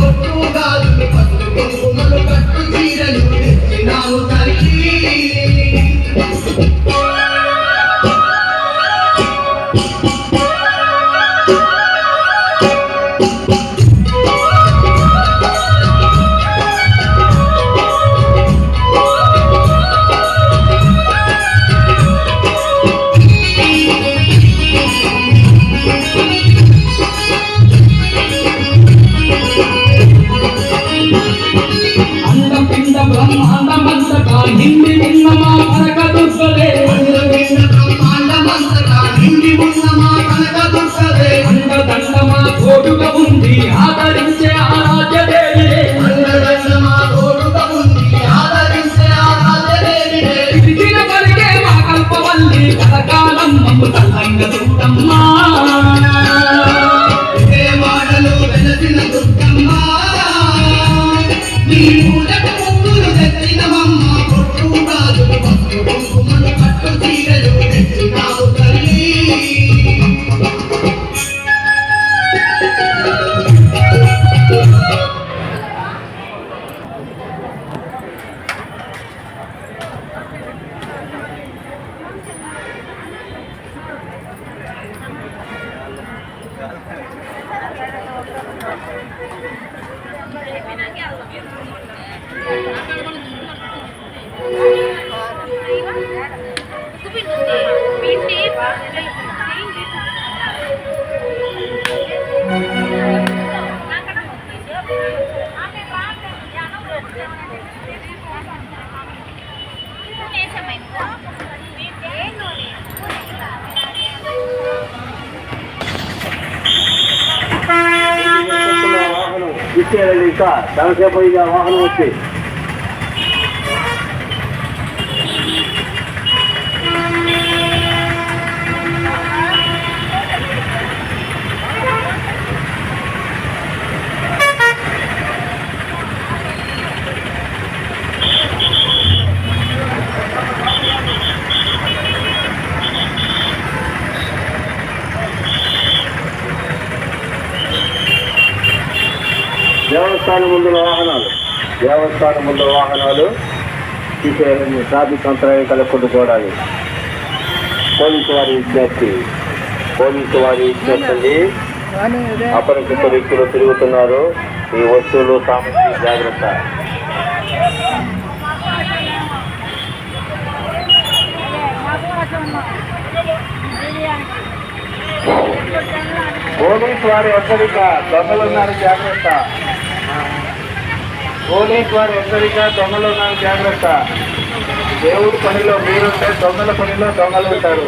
పొట్టు గాజులు పట్టు కుంకుమలు కట్టు చీరలు. అండపిండ బ్రహ్మాండమంతటా నిండి ఉన్న మా కనక దుర్గలే అందమైన బ్రహ్మాండమంతటా నిండి ఉన్న మా కనకదుర్గవే. అండదండ మా ఉంది ఆదరించే ఆరాధ్య దేవిలే అందమైన మా ఉంది, ఆదరించే పలికే మా కల్పవల్లి కలకాలం మమ్ము తల్లంగ చూడమ్మా వెలసిన వాహనం ఇచ్చేయాలి ఇంకా చాలాసేపు ఇక వాహనం వచ్చి. దేవస్థానం ముందుల వాహనాలు. దేవస్థానం ముందు వాహనాలు తీసేయాలని ట్రాఫిక్ అంతరాయం కలగకుండా చూడాలి. పోలీసు వారి విజ్ఞప్తి. పోలీసు వారి విజ్ఞప్తి. అపరిచిత వ్యక్తులు తిరుగుతున్నారు. ఈ వస్తువులు సామాగ్రి జాగ్రత్త. పోలీసు వారి హెచ్చరిక దొంగలున్నారు జాగ్రత్త. పోలీస్ వారి హెచ్చరిక దొంగలు ఉన్నారు జాగ్రత్త. దేవుడి పనిలో మీరుంటే దొంగల పనిలో దొంగలు ఉంటారు.